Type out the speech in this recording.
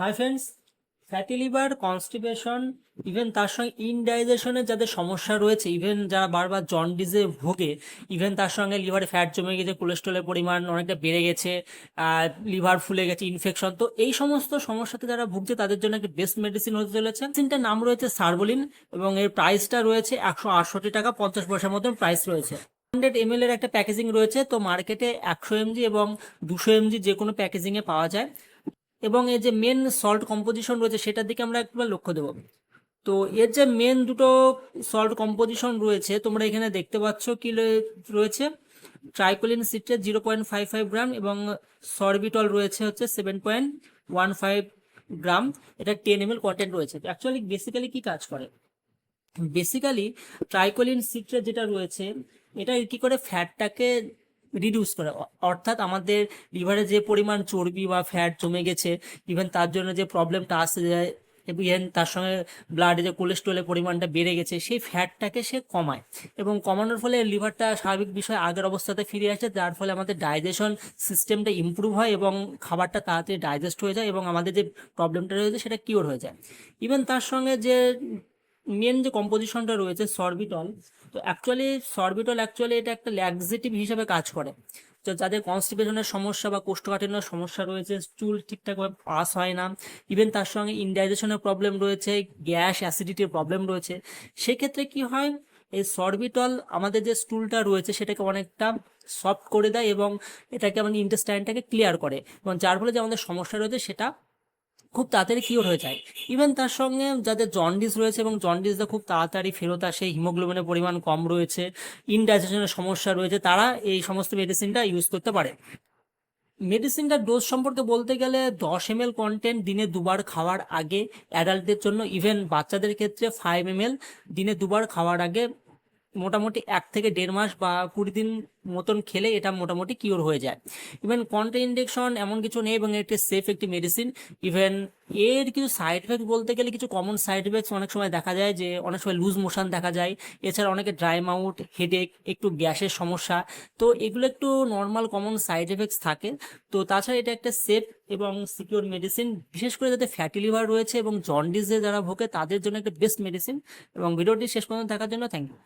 Hi friends fatty liver constipation even তার সঙ্গে ইনডাইজেশনের যাদের সমস্যা রয়েছে ইভেন যারা বারবার জন্ডিসে ভোগে ইভেন তার সঙ্গে লিভারে ফ্যাট জমে গেছে কোলেস্ট্রলের পরিমাণ অনেকটা বেড়ে গেছে লিভার ফুলে গেছে ইনফেকশন তো এই সমস্ত সমস্যাতে যারা ভুগছে, তাদের জন্য একটি বেস্ট মেডিসিন হতে চলেছে। মেডিসিনটার নাম রয়েছে সার্বলিন, এবং এর প্রাইসটা রয়েছে একশো আটষট্টি টাকা, পঞ্চাশ পয়সার মতন প্রাইস রয়েছে। হান্ড্রেড এম এর একটা প্যাকেজিং রয়েছে, তো মার্কেটে একশো এমজি এবং দুশো এমজি যে কোনো প্যাকেজিংয়ে পাওয়া যায়। এবং এর যে মেন সল্ট কম্পোজিশন রয়েছে, সেটার দিকে আমরা একবার লক্ষ্য দেবো। তো এর যে মেন দুটো সল্ট কম্পোজিশন রয়েছে, তোমরা এখানে দেখতে পাচ্ছ কি রয়ে- রয়েছে। Tricholine citrate zero point five five gram এবং সরবিটল রয়েছে হচ্ছে seven point one five gram এটা টেন এম এল কন্টেন্ট রয়েছে। অ্যাকচুয়ালি বেসিক্যালি কি কাজ করে? বেসিক্যালি ট্রাইকোলিন সিট্রেট যেটা রয়েছে, এটা কি করে ফ্যাটটাকে রিডিউস করে। অর্থাৎ আমাদের লিভারে যে পরিমাণ চর্বি বা ফ্যাট জমে গেছে ইভেন তার জন্য যে প্রবলেমটা আসে যায় ইভেন তার সঙ্গে ব্লাডে যে কোলেস্ট্রলের পরিমাণটা বেড়ে গেছে, সেই ফ্যাটটাকে সে কমায়। এবং কমানোর ফলে লিভারটা স্বাভাবিক বিষয় আগের অবস্থাতে ফিরে আসে, যার ফলে আমাদের ডাইজেশন সিস্টেমটা ইমপ্রুভ হয় এবং খাবারটা তাড়াতাড়ি ডাইজেস্ট হয়ে যায় এবং আমাদের যে প্রবলেমটা রয়েছে সেটা কিওর হয়ে যায়। ইভেন তার সঙ্গে যে মেন যে কম্পোজিশনটা রয়েছে সরবিটল তো অ্যাকচুয়ালি সরবিটল অ্যাকচুয়ালি এটা একটা ল্যাক্সেটিভ হিসেবে কাজ করে। তো যাদের কনস্টিপেশনের সমস্যা বা কোষ্ঠকাঠিন্যের সমস্যা রয়েছে, চুল ঠিকঠাকভাবে পাস হয় না ইভেন তার সঙ্গে ইনডাইজেশনের প্রবলেম রয়েছে গ্যাস অ্যাসিডিটির প্রবলেম রয়েছে, সেক্ষেত্রে কি হয়, এই সরবিটল আমাদের যে স্টুলটা রয়েছে, সেটাকে অনেকটা সফট করে দেয় এবং এটাকে আমাদের ইন্টেস্টাইনটাকে ক্লিয়ার করে। এবং যার ফলে যে আমাদের সমস্যা রয়েছে, সেটা খুব তাড়াতাড়ি কিওর হয়ে যায়। ইভেন তার সঙ্গে যাদের জন্ডিস রয়েছে এবং জন্ডিসটা খুব তাড়াতাড়ি ফেরত আসে হিমোগ্লোবিনের পরিমাণ কম রয়েছে ইনডাইজেশনের সমস্যা রয়েছে, তারা এই সমস্ত মেডিসিনটা ইউজ করতে পারে। মেডিসিনটার ডোজ সম্পর্কে বলতে গেলে দশ এম কন্টেন্ট দিনে দুবার খাওয়ার আগে অ্যাডাল্টদের জন্য ইভেন বাচ্চাদের ক্ষেত্রে ফাইভ এম দিনে দুবার খাওয়ার আগে মোটামুটি এক থেকে দেড় মাস বা কুড়ি দিন মতন খেলে এটা মোটামুটি কিওর হয়ে যায়। ইভেন কন্টেন্ট ইন্ডেকশন এমন কিছু নেই এবং একটি সেফ একটি মেডিসিন ইভেন এর কিছু সাইড এফেক্ট বলতে গেলে কিছু কমন সাইড এফেক্টস অনেক সময় দেখা যায় যে অনেক সময় লুজ মোশন দেখা যায়। এছাড়া অনেকে ড্রাই মাউথ হেডেক একটু গ্যাসের সমস্যা। তো এগুলো একটু নর্মাল কমন সাইড এফেক্টস থাকে। তো তাছাড়া এটা একটা সেফ এবং সিকিউর মেডিসিন বিশেষ করে যাদের ফ্যাটি লিভার রয়েছে এবং জন্ডিসে যারা ভোগে তাদের জন্য একটা বেস্ট মেডিসিন এবং ভিডিওটি শেষ পর্যন্ত দেখার জন্য থ্যাংক ইউ